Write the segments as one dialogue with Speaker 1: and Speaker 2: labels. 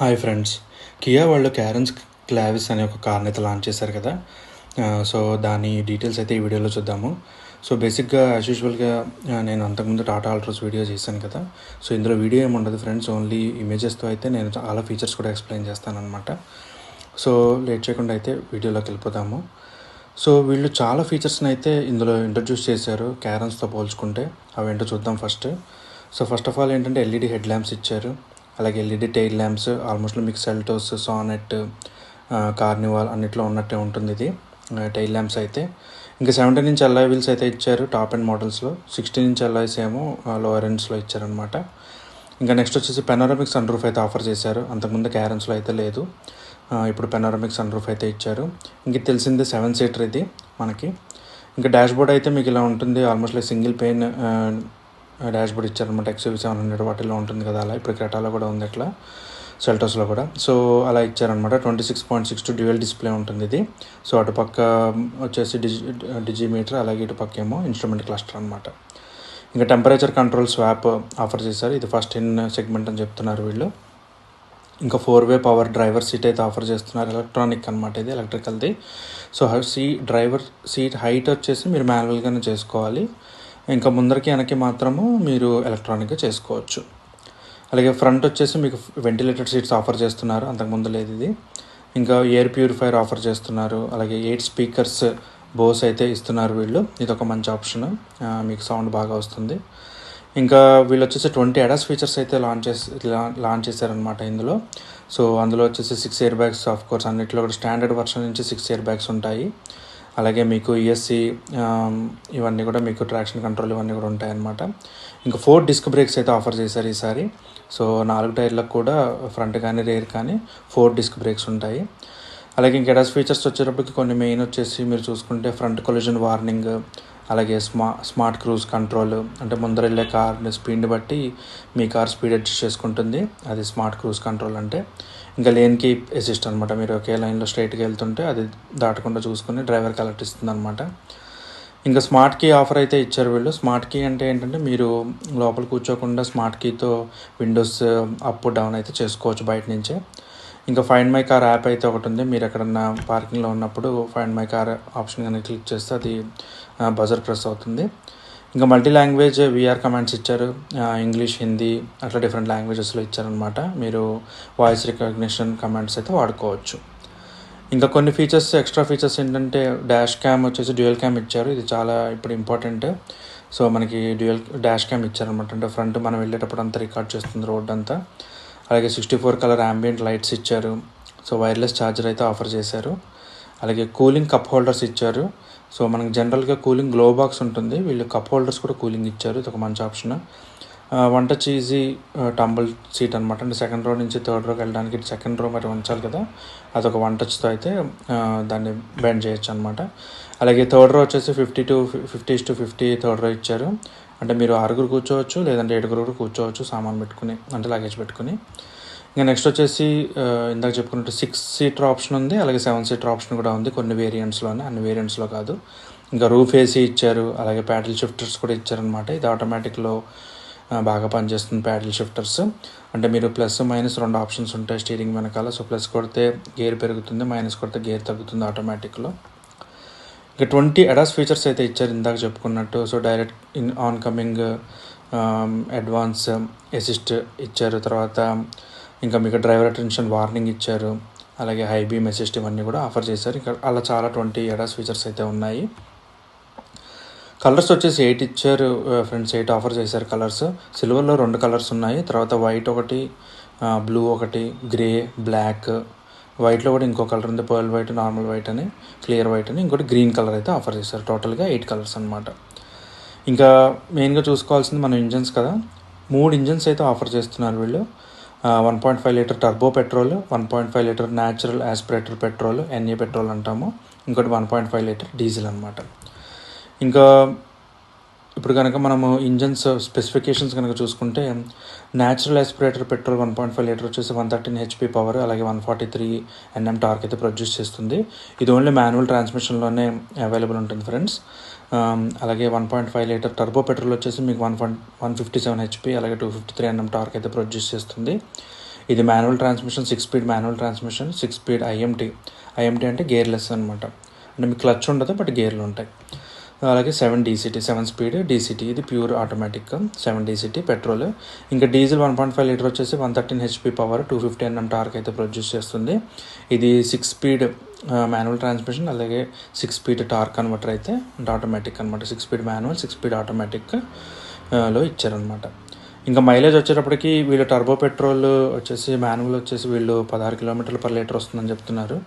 Speaker 1: Hi friends. Kia వాళ్ళు క్యారన్స్ Clavis అనే ఒక కార్ని అయితే లాంచ్ చేశారు కదా. సో దాని డీటెయిల్స్ అయితే ఈ వీడియోలో చూద్దాము. సో బేసిక్గా యాజ్ యూజువల్గా నేను అంతకుముందు టాటా ఆల్ట్రోస్ వీడియో చేశాను కదా. సో ఇందులో వీడియో ఏమి ఉండదు ఫ్రెండ్స్. ఓన్లీ ఇమేజెస్తో అయితే నేను చాలా ఫీచర్స్ కూడా ఎక్స్ప్లెయిన్ చేస్తాను అనమాట సో లేట్ చేయకుండా అయితే వీడియోలోకి వెళ్ళిపోతాము సో వీళ్ళు చాలా ఫీచర్స్ని అయితే ఇందులో ఇంట్రడ్యూస్ చేశారు క్యారన్స్తో పోల్చుకుంటే. అవి ఏంటో చూద్దాం first so first of all ఏంటంటే ఎల్ఈడి హెడ్ ల్యాంప్స్ ఇచ్చారు. అలాగే ఎల్ఈడి టైల్ ల్యాంప్స్ ఆల్మోస్ట్ మీకు సెల్టోస్ సానెట్ కార్నివాల్ అన్నిట్లో ఉన్నట్టే ఉంటుంది ఇది. టైల్ ల్యాంప్స్ అయితే. ఇంకా సెవెంటీన్ ఇంచ్ ఎల్ఐ వీల్స్ అయితే ఇచ్చారు టాప్ అండ్ మోడల్స్లో సిక్స్టీన్ ఇంచ్ ఎల్ఐస్ ఏమో లోవర్ ఎండ్స్లో ఇచ్చారనమాట ఇంకా నెక్స్ట్ వచ్చేసి పెనోరమిక్ సన్ రూఫ్ అయితే ఆఫర్ చేశారు. అంతకుముందు క్యారన్స్లో అయితే లేదు. ఇప్పుడు పెనోరమిక్ సన్ రూఫ్ అయితే ఇచ్చారు. ఇంక తెలిసింది సెవెన్ సీటర్ ఇది మనకి. ఇంకా డాష్ బోర్డ్ అయితే మీకు ఇలా ఉంటుంది. Almost like single pane dashboard ఇచ్చారనమాట ఎక్స్యూవీ సెవెన్ హండ్రెడ్ వాటిలో ఉంటుంది కదా అలా ఇప్పుడు క్రెటాలో కూడా ఉంది అట్లా సెల్టోస్లో కూడా. సో అలా ఇచ్చారనమాట twenty six point six two dual display ఉంటుంది ఇది. సో అటుపక్క వచ్చేసి డిజి డిజిమీటర్ అలాగే ఇటుపక్క ఏమో ఇన్స్ట్రుమెంట్ క్లస్టర్ అనమాట. ఇంకా టెంపరేచర్ కంట్రోల్ స్వాప్ ఆఫర్ చేశారు. ఇది ఫస్ట్ ఇన్ సెగ్మెంట్ అని చెప్తున్నారు వీళ్ళు. ఇంకా four way power driver seat అయితే ఆఫర్ చేస్తున్నారు. ఎలక్ట్రానిక్ అనమాట ఇది ఎలక్ట్రికల్ది so see driver seat height వచ్చేసి మీరు మాన్యువల్గానే చేసుకోవాలి. ఇంకా ముందరికి వెనక్కి మాత్రము మీరు ఎలక్ట్రానిక్గా చేసుకోవచ్చు. అలాగే ఫ్రంట్ వచ్చేసి మీకు వెంటిలేటెడ్ సీట్స్ ఆఫర్ చేస్తున్నారు అంతకుముందు లేదు ఇది. ఇంకా ఎయిర్ ప్యూరిఫైర్ ఆఫర్ చేస్తున్నారు అలాగే ఎయిట్ స్పీకర్స్ బోస్ అయితే ఇస్తున్నారు వీళ్ళు. ఇది ఒక మంచి ఆప్షన్ మీకు సౌండ్ బాగా వస్తుంది. ఇంకా వీళ్ళు వచ్చేసి ట్వంటీ అడాస్ ఫీచర్స్ అయితే లాంచ్ చేసి లాంచ్ చేశారనమాట ఇందులో. సో అందులో వచ్చేసి six air bags of course అన్నిట్లో కూడా స్టాండర్డ్ వర్షన్ నుంచి సిక్స్ ఇయర్ బ్యాగ్స్ ఉంటాయి. అలాగే మీకు ఈఎస్సి ఇవన్నీ కూడా మీకు ట్రాక్షన్ కంట్రోల్ ఇవన్నీ కూడా ఉంటాయన్నమాట. ఇంకా ఫోర్ డిస్క్ బ్రేక్స్ అయితే ఆఫర్ చేశారు ఈసారి. సో నాలుగు టైర్లకు కూడా ఫ్రంట్ కానీ రేర్ కానీ ఫోర్ డిస్క్ బ్రేక్స్ ఉంటాయి. అలాగే ఇంకా ఎడాస్ ఫీచర్స్ వచ్చేటప్పటికి కొన్ని మెయిన్ వచ్చేసి మీరు చూసుకుంటే ఫ్రంట్ కొలిజన్ వార్నింగ్ అలాగే స్మా స్మార్ట్ క్రూజ్ కంట్రోల్ అంటే ముందర వెళ్ళే కార్ స్పీడ్ని బట్టి మీ కార్ స్పీడ్ అడ్జస్ట్ చేసుకుంటుంది. అది స్మార్ట్ క్రూజ్ కంట్రోల్ అంటే. ఇంకా లేన్ కీప్ అసిస్ట్ అనమాట మీరు ఒకే లైన్లో స్ట్రైట్గా వెళ్తుంటే అది దాటకుండా చూసుకుని డ్రైవర్కి అలర్ట్ ఇస్తుంది అనమాట ఇంకా స్మార్ట్ కీ ఆఫర్ అయితే ఇచ్చారు వీళ్ళు. స్మార్ట్ కీ అంటే ఏంటంటే మీరు లోపల కూర్చోకుండా స్మార్ట్ కీతో విండోస్ అప్ డౌన్ అయితే చేసుకోవచ్చు బయట నుంచే. ఇంకా ఫైండ్ మై కార్ యాప్ అయితే ఒకటి ఉంది. మీరు ఎక్కడన్నా పార్కింగ్లో ఉన్నప్పుడు ఫైండ్ మై కార్ ఆప్షన్ కానీ క్లిక్ చేస్తే అది బజర్ ప్రెస్ అవుతుంది. ఇంకా మల్టీ లాంగ్వేజ్ విఆర్ కమాండ్స్ ఇచ్చారు. ఇంగ్లీష్ హిందీ అట్లా డిఫరెంట్ లాంగ్వేజెస్లో ఇచ్చారనమాట మీరు వాయిస్ రికగ్నిషన్ కమాండ్స్ అయితే వాడుకోవచ్చు. ఇంకా కొన్ని ఫీచర్స్ ఎక్స్ట్రా ఫీచర్స్ ఏంటంటే డాష్ క్యామ్ వచ్చేసి డ్యూయల్ క్యామ్ ఇచ్చారు. ఇది చాలా ఇప్పుడు ఇంపార్టెంట్ సో మనకి డ్యూయల్ డాష్ క్యామ్ ఇచ్చారనమాట అంటే ఫ్రంట్ మనం వెళ్ళేటప్పుడు అంతా రికార్డ్ చేస్తుంది రోడ్ అంతా. అలాగే sixty four colour ambient lights ఇచ్చారు. సో వైర్లెస్ ఛార్జర్ అయితే ఆఫర్ చేశారు. అలాగే కూలింగ్ కప్ హోల్డర్స్ ఇచ్చారు. సో మనకి జనరల్గా కూలింగ్ గ్లో బాక్స్ ఉంటుంది. వీళ్ళు కప్ హోల్డర్స్ కూడా కూలింగ్ ఇచ్చారు. ఇది ఒక మంచి ఆప్షన్. వంట చీజీ టంబుల్ సీట్ అనమాట అంటే సెకండ్ రో నుంచి థర్డ్ రోకి వెళ్ళడానికి సెకండ్ రో మరి ఉంచాలి కదా. అదొక వన్ టచ్తో అయితే దాన్ని బెండ్ చేయొచ్చు అనమాట అలాగే థర్డ్ రో వచ్చేసి fifty to fifty to fifty third row ఇచ్చారు. అంటే మీరు ఆరుగురు కూర్చోవచ్చు లేదంటే ఏడుగురు కూడా కూర్చోవచ్చు సామాన్ పెట్టుకుని అంటే లగేజ్ పెట్టుకుని. ఇంకా నెక్స్ట్ వచ్చేసి ఇందాక చెప్పుకున్నట్టు సిక్స్ సీటర్ ఆప్షన్ ఉంది అలాగే సెవెన్ సీటర్ ఆప్షన్ కూడా ఉంది కొన్ని వేరియంట్స్లోనే అన్ని వేరియంట్స్లో కాదు. ఇంకా రూఫ్ ఏసీ ఇచ్చారు అలాగే ప్యాడిల్ షిఫ్టర్స్ కూడా ఇచ్చారనమాట ఇది ఆటోమేటిక్లో బాగా పనిచేస్తుంది ప్యాడిల్ షిఫ్టర్స్ అంటే మీరు ప్లస్ మైనస్ రెండు ఆప్షన్స్ ఉంటాయి స్టీరింగ్ వెనకాల. సో ప్లస్ కొడితే గేర్ పెరుగుతుంది మైనస్ కొడితే గేర్ తగ్గుతుంది ఆటోమేటిక్లో ఇక ట్వంటీ అడాస్ ఫీచర్స్ అయితే ఇచ్చారు ఇందాక చెప్పుకున్నట్టు. So direct in on coming advance assist ఇచ్చారు. తర్వాత ఇంకా మీకు డ్రైవర్ అటెన్షన్ వార్నింగ్ ఇచ్చారు. అలాగే హై బీమ్ అసిస్ట్ ఇవన్నీ కూడా ఆఫర్ చేశారు. ఇంకా అలా చాలా ట్వంటీ ఎడాస్ ఫీచర్స్ అయితే ఉన్నాయి. కలర్స్ వచ్చేసి ఎయిట్ ఇచ్చారు. ఫ్రెండ్స్ ఎయిట్ ఆఫర్ చేశారు కలర్స్ సిల్వర్లో రెండు కలర్స్ ఉన్నాయి. తర్వాత వైట్ ఒకటి బ్లూ ఒకటి గ్రే బ్లాక్ వైట్లో కూడా ఇంకో కలర్ ఉంది పర్ల్ వైట్ నార్మల్ వైట్ అని క్లియర్ వైట్ అని. ఇంకోటి గ్రీన్ కలర్ అయితే ఆఫర్ చేశారు. టోటల్గా ఎయిట్ కలర్స్ అనమాట ఇంకా మెయిన్గా చూసుకోవాల్సింది మన ఇంజన్స్ కదా. మూడు ఇంజన్స్ అయితే ఆఫర్ చేస్తున్నారు వీళ్ళు. One point five litre turbo petrol one point five litre natural aspirator petrol NA petrol అంటాము. ఇంకోటి one point five litre diesel అనమాట ఇంకా ఇప్పుడు కనుక మనము ఇంజన్స్ స్పెసిఫికేషన్స్ కనుక చూసుకుంటే natural aspirator petrol one point five litre వచ్చేసి వన్ థర్టీన్ హెచ్పి పవర్ అలాగే one forty three Nm torque అయితే ప్రొడ్యూస్ చేస్తుంది. ఇది ఓన్లీ మాన్యువల్ ట్రాన్స్మిషన్లోనే అవైలబుల్ ఉంటుంది ఫ్రెండ్స్ um, అలాగే one point five litre turbo petrol వచ్చేసి మీకు one one one fifty seven HP అలాగే two fifty three Nm torque అయితే ప్రొడ్యూస్ చేస్తుంది. ఇది manual transmission six speed manual transmission six speed IMT IMT అంటే gearless అనమాట అంటే మీకు క్లచ్ ఉండదు బట్ గేర్లు ఉంటాయి. అలాగే seven DCT seven speed DCT ఇది pure automatic seven DCT petrol ఇంకా diesel one point five litre వచ్చేసి one thirteen HP power two fifty NM torque అయితే ప్రొడ్యూస్ చేస్తుంది. ఇది సిక్స్ స్పీడ్ మాన్యువల్ ట్రాన్స్మిషన్ అలాగే సిక్స్ స్పీడ్ టార్క్ కన్వర్టర్ అయితే automatic అనమాట six speed manual six speed ఆటోమేటిక్లో ఇచ్చారనమాట ఇంకా మైలేజ్ వచ్చేటప్పటికి వీళ్ళు టర్బో పెట్రోల్ వచ్చేసి మాన్యువల్ వచ్చేసి వీళ్ళు పదహారు కిలోమీటర్లు పర్ లీటర్ వస్తుందని చెప్తున్నారు.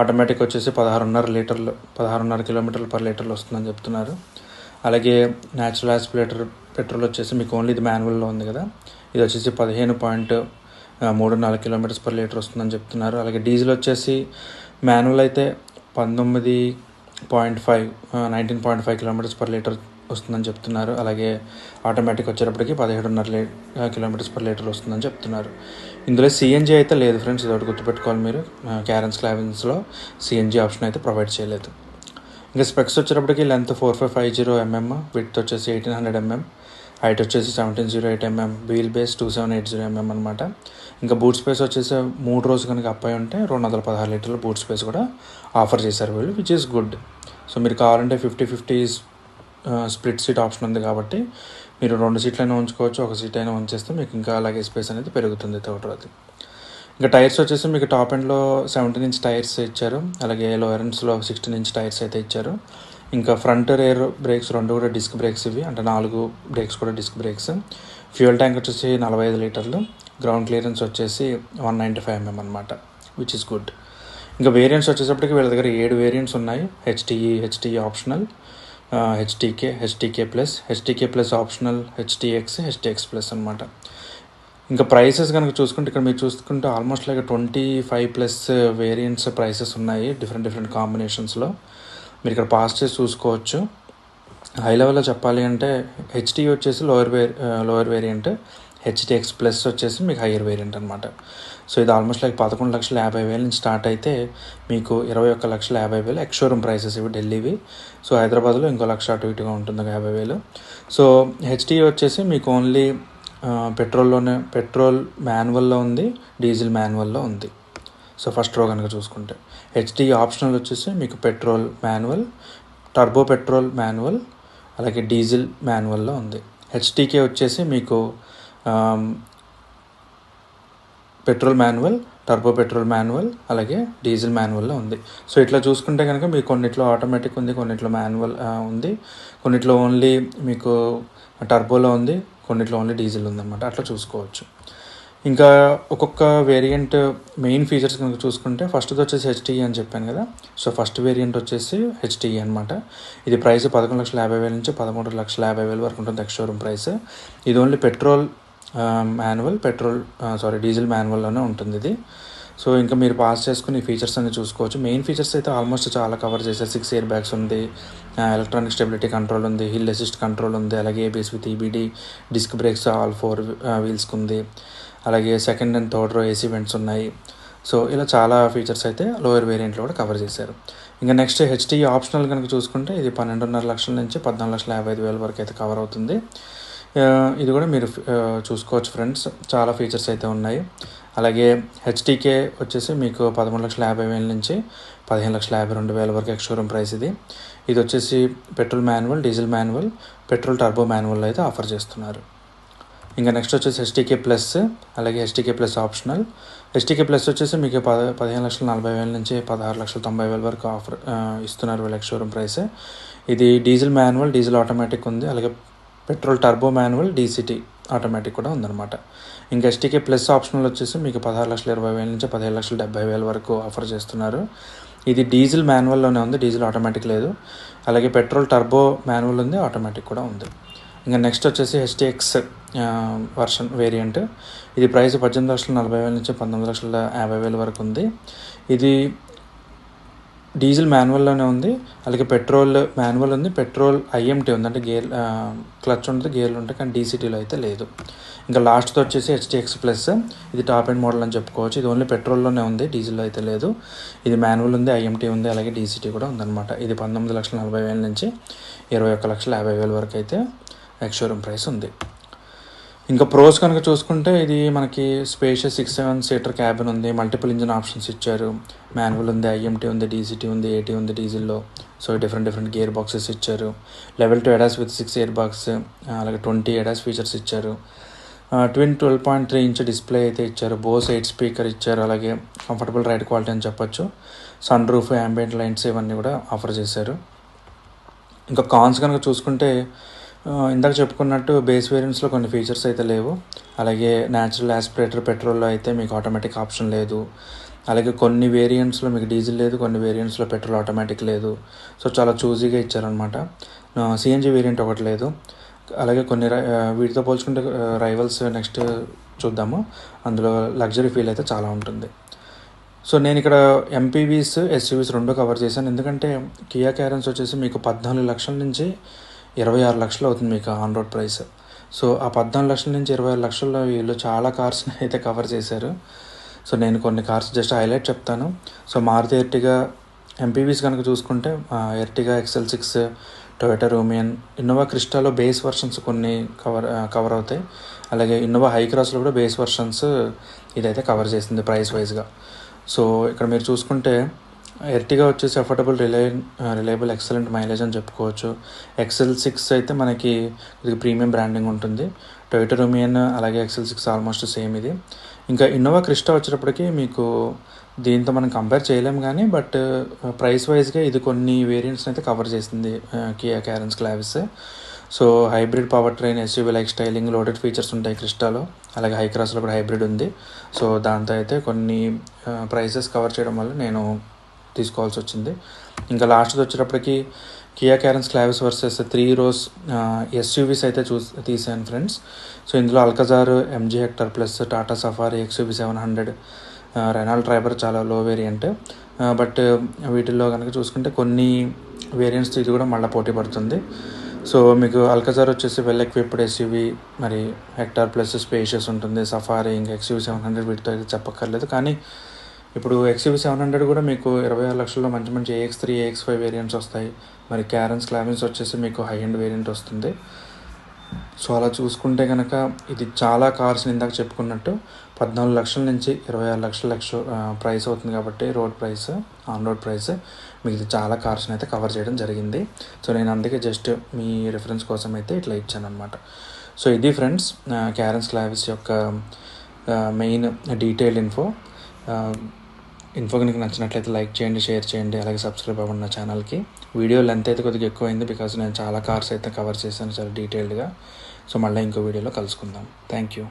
Speaker 1: ఆటోమేటిక్ వచ్చేసి పదహారున్నర లీటర్లు పదహారున్నర కిలోమీటర్లు పర్ లీటర్లు వస్తుందని చెప్తున్నారు. అలాగే న్యాచురల్ ఆస్పిరేటర్ పెట్రోల్ వచ్చేసి మీకు ఓన్లీ ఇది మాన్యువల్లో ఉంది కదా. ఇది వచ్చేసి పదిహేను పాయింట్ మూడు నాలుగు కిలోమీటర్స్ పర్ లీటర్ వస్తుందని చెప్తున్నారు. అలాగే డీజిల్ వచ్చేసి మాన్యువల్ అయితే పంతొమ్మిది point five nineteen point five kilometres per litre వస్తుందని చెప్తున్నారు. అలాగే ఆటోమేటిక్ వచ్చేటప్పటికి పదిహేడున్నర లీ కిలోమీటర్స్ పర్ లీటర్ వస్తుందని చెప్తున్నారు. ఇందులో సిఎన్జీ అయితే లేదు ఫ్రెండ్స్ ఇది ఒకటి గుర్తుపెట్టుకోవాలి మీరు. క్యారెన్స్ క్లావెన్స్లో సిఎన్జీ ఆప్షన్ అయితే ప్రొవైడ్ చేయలేదు. ఇంకా స్పెక్స్ వచ్చేటప్పటికి length four five five zero MM width వచ్చేసి ఎయిటీన్ హండ్రెడ్ ఎంఎం హైట్ వచ్చేసి seventeen zero eight MM wheel base two seven eight zero MM అనమాట ఇంకా బూట్ స్పేస్ వచ్చేసి మూడు రోజు కనుక అప్పాయి ఉంటే రెండు వందల పదహారు లీటర్ల బూట్ స్పేస్ కూడా ఆఫర్ చేశారు వీళ్ళు విచ్ ఈస్ గుడ్ సో మీరు కావాలంటే fifty fifty split seat option ఉంది కాబట్టి మీరు రెండు సీట్లైనా ఉంచుకోవచ్చు ఒక సీట్ అయినా ఉంచేస్తే మీకు ఇంకా అలాగే స్పేస్ అనేది పెరుగుతుంది థర్డ్ రోజు ఇంకా టైర్స్ వచ్చేసి మీకు టాప్ ఎండ్లో సెవెంటీన్ ఇంచ్ టైర్స్ ఇచ్చారు అలాగే లోయర్ ఎండ్స్లో సిక్స్టీన్ ఇంచ్ టైర్స్ అయితే ఇచ్చారు. ఇంకా ఫ్రంట్ రేర్ బ్రేక్స్ రెండు కూడా డిస్క్ బ్రేక్స్ ఇవి అంటే నాలుగు బ్రేక్స్ కూడా డిస్క్ బ్రేక్స్ ఫ్యూయల్ ట్యాంక్ వచ్చేసి నలభై ఐదు లీటర్లు గ్రౌండ్ క్లియరెన్స్ వచ్చేసి వన్ నైంటీ ఫైవ్ ఎంఎం అనమాట విచ్ ఇస్ గుడ్ ఇంకా వేరియంట్స్ వచ్చేటప్పటికి వీళ్ళ దగ్గర ఏడు వేరియంట్స్ ఉన్నాయి HTE HTE optional HTK HTK plus HTK plus optional HTX HTX plus అనమాట ఇంకా ప్రైసెస్ కనుక చూసుకుంటే ఇక్కడ మీరు చూసుకుంటే almost like twenty five plus variants prices ఉన్నాయి డిఫరెంట్ డిఫరెంట్ కాంబినేషన్స్లో మీరు ఇక్కడ పాస్ చేసి చూసుకోవచ్చు. హై లెవెల్లో చెప్పాలి అంటే హెచ్టీ వచ్చేసి lower where lower variant HTX plus వచ్చేసి మీకు హయ్యర్ వేరియంట్ అనమాట సో ఇది ఆల్మోస్ట్ లైక్ పదకొండు లక్షల యాభై వేల నుంచి స్టార్ట్ అయితే మీకు ఇరవై ఒక్క లక్షల యాభై వేలు ఎక్స్షోరూమ్ ప్రైసెస్ ఇవి ఢిల్లీవి. సో హైదరాబాద్లో ఇంకో లక్ష అటు ఇటుగా ఉంటుంది యాభై వేలు. సో హెచ్డి వచ్చేసి మీకు ఓన్లీ పెట్రోల్లోనే పెట్రోల్ మాన్యువల్లో ఉంది డీజిల్ మాన్యువల్లో ఉంది. సో ఫస్ట్ రో కనుక చూసుకుంటే. హెచ్డి ఆప్షనల్ వచ్చేసి మీకు petrol manual turbo petrol manual అలాగే డీజిల్ మాన్యువల్లో ఉంది. హెచ్టీకే వచ్చేసి మీకు petrol manual turbo petrol manual అలాగే డీజిల్ మాన్యువల్లో ఉంది. సో ఇట్లా చూసుకుంటే కనుక మీకు కొన్నిట్లో ఆటోమేటిక్ ఉంది కొన్నిట్లో మాన్యువల్ ఉంది. కొన్నిట్లో ఓన్లీ మీకు టర్బోలో ఉంది కొన్నిట్లో ఓన్లీ డీజిల్ ఉందన్నమాట. అట్లా చూసుకోవచ్చు. ఇంకా ఒక్కొక్క వేరియంట్ మెయిన్ ఫీచర్స్ కనుక చూసుకుంటే ఫస్ట్ది వచ్చేసి హెచ్టీఈ అని చెప్పాను కదా. సో ఫస్ట్ వేరియంట్ వచ్చేసి హెచ్టీఈ అనమాట ఇది ప్రైస్ పదకొండు లక్షల యాభై వేల నుంచి పదమూడు లక్షల యాభై వేల వరకు ఉంటుంది ఎక్స్ షోరూమ్ ప్రైస్. ఇది only petrol manual petrol sorry diesel మాన్యువల్లోనే ఉంటుంది ఇది. సో ఇంకా మీరు పాస్ చేసుకుని ఫీచర్స్ అన్ని చూసుకోవచ్చు. మెయిన్ ఫీచర్స్ అయితే ఆల్మోస్ట్ చాలా కవర్ చేశారు. సిక్స్ ఇయర్ బ్యాగ్స్ ఉంది ఎలక్ట్రానిక్ స్టెబిలిటీ కంట్రోల్ ఉంది హిల్ అసిస్ట్ కంట్రోల్ ఉంది అలాగే ABS with EBD disc brakes all four వీల్స్కి ఉంది. అలాగే second and third row AC vents ఉన్నాయి. సో ఇలా చాలా ఫీచర్స్ అయితే లోయర్ వేరియంట్లో కూడా కవర్ చేశారు. ఇంకా నెక్స్ట్ హెచ్టీ ఆప్షనల్ కనుక చూసుకుంటే ఇది పన్నెండున్నర లక్షల నుంచి పద్నాలుగు లక్షల యాభై ఐదు వేల వరకు అయితే కవర్ అవుతుంది. ఇది కూడా మీరు చూసుకోవచ్చు ఫ్రెండ్స్. చాలా ఫీచర్స్ అయితే ఉన్నాయి. అలాగే హెచ్టీకే వచ్చేసి మీకు పదమూడు లక్షల యాభై వేల నుంచి పదిహేను లక్షల యాభై రెండు వేల వరకు ఎక్స్షోరూమ్ ప్రైస్ ఇది. ఇది వచ్చేసి petrol manual diesel manual petrol turbo manual అయితే ఆఫర్ చేస్తున్నారు. ఇంకా నెక్స్ట్ వచ్చేసి హెచ్టీకే ప్లస్ అలాగే HTK plus optional. HTK plus వచ్చేసి మీకు పద పదిహేను లక్షల నలభై వేల నుంచి పదహారు లక్షల తొంభై వేల వరకు ఆఫర్ ఇస్తున్నారు వీళ్ళ షోరూమ్ ప్రైస్. ఇది డీజిల్ మాన్యువల్ డీజిల్ ఆటోమేటిక్ ఉంది. అలాగే petrol turbo manual DCT automatic కూడా ఉందన్నమాట. ఇంకా ఎస్టీకే ప్లస్ ఆప్షన్లు వచ్చేసి మీకు పదహారు లక్షల ఇరవై వేల నుంచి పదిహేను లక్షల డెబ్బై వేల వరకు ఆఫర్ చేస్తున్నారు. ఇది డీజిల్ మాన్యువల్లోనే ఉంది డీజిల్ ఆటోమేటిక్ లేదు. అలాగే పెట్రోల్ టర్బో మాన్యువల్ ఉంది ఆటోమేటిక్ కూడా ఉంది. ఇంకా నెక్స్ట్ వచ్చేసి హెచ్టిఎక్స్ వర్షన్ వేరియంట్. ఇది ప్రైస్ పద్దెనిమిది లక్షల నలభై వేల నుంచి పంతొమ్మిది లక్షల యాభై వేల వరకు ఉంది. ఇది డీజిల్ మాన్యువల్లోనే ఉంది. అలాగే పెట్రోల్ మాన్యువల్ ఉంది. పెట్రోల్ ఐఎంటీ ఉంది. అంటే గేర్ క్లచ్ ఉంటుంది గేర్లు ఉంటాయి. కానీ డీసీటీలో అయితే లేదు. ఇంకా లాస్ట్తో వచ్చేసి హెచ్టిఎక్స్ ప్లస్. ఇది టాప్ అండ్ మోడల్ అని చెప్పుకోవచ్చు. ఇది ఓన్లీ పెట్రోల్లోనే ఉంది. డీజిల్లో అయితే లేదు. ఇది మాన్యువల్ ఉంది ఐఎంటీ ఉంది అలాగే డీసీటీ కూడా ఉందన్నమాట. ఇది పంతొమ్మిది లక్షల నలభై వేల నుంచి ఇరవై ఒక్క లక్షల యాభై వేల వరకు అయితే ఎక్స్ షోరూమ్ ప్రైస్ ఉంది. ఇంకా ప్రోస్ కనుక చూసుకుంటే ఇది మనకి spacious six seven seater cabin ఉంది మల్టిపుల్ ఇంజిన్ ఆప్షన్స్ ఇచ్చారు. మాన్యువల్ ఉంది ఐఎంటీ ఉంది డీసీటీ ఉంది ఏటీ ఉంది డీజిల్లో. So different different gear boxes ఇచ్చారు. Level two ADAS with six air bags అలాగే ట్వంటీ ఎడాస్ ఫీచర్స్ ఇచ్చారు. Twin twelve point three inch display అయితే ఇచ్చారు. బోస్ ఎయిట్ స్పీకర్ ఇచ్చారు. అలాగే కంఫర్టబుల్ రైడ్ క్వాలిటీ అని చెప్పొచ్చు. సన్ రూఫ్ అంబియంట్ లైన్స్ ఇవన్నీ కూడా ఆఫర్ చేశారు. ఇంకా కాన్స్ కనుక చూసుకుంటే ఇందాక చెప్పుకున్నట్టు బేస్ వేరియంట్స్లో కొన్ని ఫీచర్స్ అయితే లేవు. అలాగే న్యాచురల్ యాస్పిరేటర్ పెట్రోల్లో అయితే మీకు ఆటోమేటిక్ ఆప్షన్ లేదు. అలాగే కొన్ని వేరియంట్స్లో మీకు డీజిల్ లేదు కొన్ని వేరియంట్స్లో పెట్రోల్ ఆటోమేటిక్ లేదు. సో చాలా చూజీగా ఇచ్చారనమాట సిఎన్జి వేరియంట్ ఒకటి లేదు. అలాగే కొన్ని రై- వీటితో పోల్చుకుంటే రైవల్స్ నెక్స్ట్ చూద్దాము. అందులో లగ్జరీ ఫీల్ అయితే చాలా ఉంటుంది. సో నేను ఇక్కడ ఎంపీవీస్ ఎస్యూవీస్ రెండు కవర్ చేశాను. ఎందుకంటే కియా క్యారెన్స్ వచ్చేసి మీకు పద్నాలుగు లక్షల నుంచి ఇరవై ఆరు లక్షలు అవుతుంది మీకు ఆన్ రోడ్ ప్రైస్ సో ఆ పద్నాలుగు లక్షల నుంచి ఇరవై ఆరు లక్షల్లో వీళ్ళు చాలా కార్స్ని అయితే కవర్ చేశారు. సో నేను కొన్ని కార్స్ జస్ట్ హైలైట్ చెప్తాను. సో మారుతి ఎర్టిగా ఎంపీవీస్ కనుక చూసుకుంటే Ertiga XL six Toyota Rumion Innova క్రిస్టాలో base versions కొన్ని కవర్ కవర్ అవుతాయి. అలాగే ఇన్నోవా హై క్రాస్లో కూడా బేస్ వర్షన్స్ ఇదైతే కవర్ చేసింది ప్రైస్ వైజ్గా సో ఇక్కడ మీరు చూసుకుంటే ఎర్టిగా వచ్చేసి affordable relia reliable excellent mileage అని చెప్పుకోవచ్చు. ఎక్సెల్ సిక్స్ అయితే మనకి ఇది ప్రీమియం బ్రాండింగ్ ఉంటుంది. టొయోటా రోమియన్ అలాగే ఎక్సెల్ సిక్స్ ఆల్మోస్ట్ సేమ్ ఇది. ఇంకా ఇన్నోవా క్రిస్టా వచ్చేటప్పటికి మీకు దీంతో మనం కంపేర్ చేయలేం కానీ బట్ ప్రైస్ వైజ్గా ఇది కొన్ని వేరియంట్స్ని అయితే కవర్ చేసింది Kia Carens Clavis so hybrid power train SUV like styling loaded features ఉంటాయి క్రిస్టాలో అలాగే హై క్రాస్లో కూడా హైబ్రిడ్ ఉంది. సో దాంతో అయితే కొన్ని ప్రైసెస్ కవర్ చేయడం వల్ల నేను తీసుకోవాల్సి వచ్చింది ఇంకా లాస్ట్ది వచ్చేటప్పటికి Kia Carens Clavis versus three rows SUVs అయితే చూ తీసాను ఫ్రెండ్స్. సో ఇందులో Alcazar MG Hector plus Tata Safari XUV seven hundred Renault Triber చాలా లో వేరియంట్. బట్ వీటిల్లో కనుక చూసుకుంటే కొన్ని వేరియంట్స్ ఇది కూడా మళ్ళీ పోటీ పడుతుంది. సో మీకు అల్కజార్ వచ్చేసి వెల్ ఎక్విప్డ్ ఎస్యూవీ మరి హెక్టార్ ప్లస్ స్పేషియస్ ఉంటుంది. సఫారీ ఇంకా ఎక్స్యూవీ సెవెన్ హండ్రెడ్ వీటితో అయితే చెప్పక్కర్లేదు. కానీ ఇప్పుడు ఎక్స్యూవీ సెవెన్ హండ్రెడ్ కూడా మీకు ఇరవై ఆరు లక్షల్లో మంచి మంచి AX three AX five variants వస్తాయి. మరి క్యారన్స్ క్లావిన్స్ వచ్చేసి మీకు హై ఎండ్ వేరియంట్ వస్తుంది. సో అలా చూసుకుంటే కనుక ఇది చాలా కార్స్ ఇందాక చెప్పుకున్నట్టు పద్నాలుగు లక్షల నుంచి ఇరవై ఆరు లక్షల లక్ష ప్రైస్ అవుతుంది కాబట్టి road price on road price మీకు ఇది చాలా కార్స్ని అయితే కవర్ చేయడం జరిగింది. సో నేను అందుకే జస్ట్ మీ రిఫరెన్స్ కోసం అయితే ఇట్లా ఇచ్చాను అనమాట సో ఇది ఫ్రెండ్స్ క్యారన్స్ క్లావిస్ యొక్క మెయిన్ డీటెయిల్ ఇన్ఫో ఇన్ఫో కనుక నచ్చినట్లయితే లైక్ చేయండి షేర్ చేయండి అలాగే సబ్స్క్రైబ్ అవ్వండి నా ఛానల్కి వీడియో లెంత్ అయితే కొద్దిగా ఎక్కువైంది బికాజ్ నేను చాలా కార్స్ అయితే కవర్ చేశాను చాలా డీటెయిల్డ్గా సో మళ్ళీ ఇంకో వీడియోలో కలుసుకుందాం. Thank you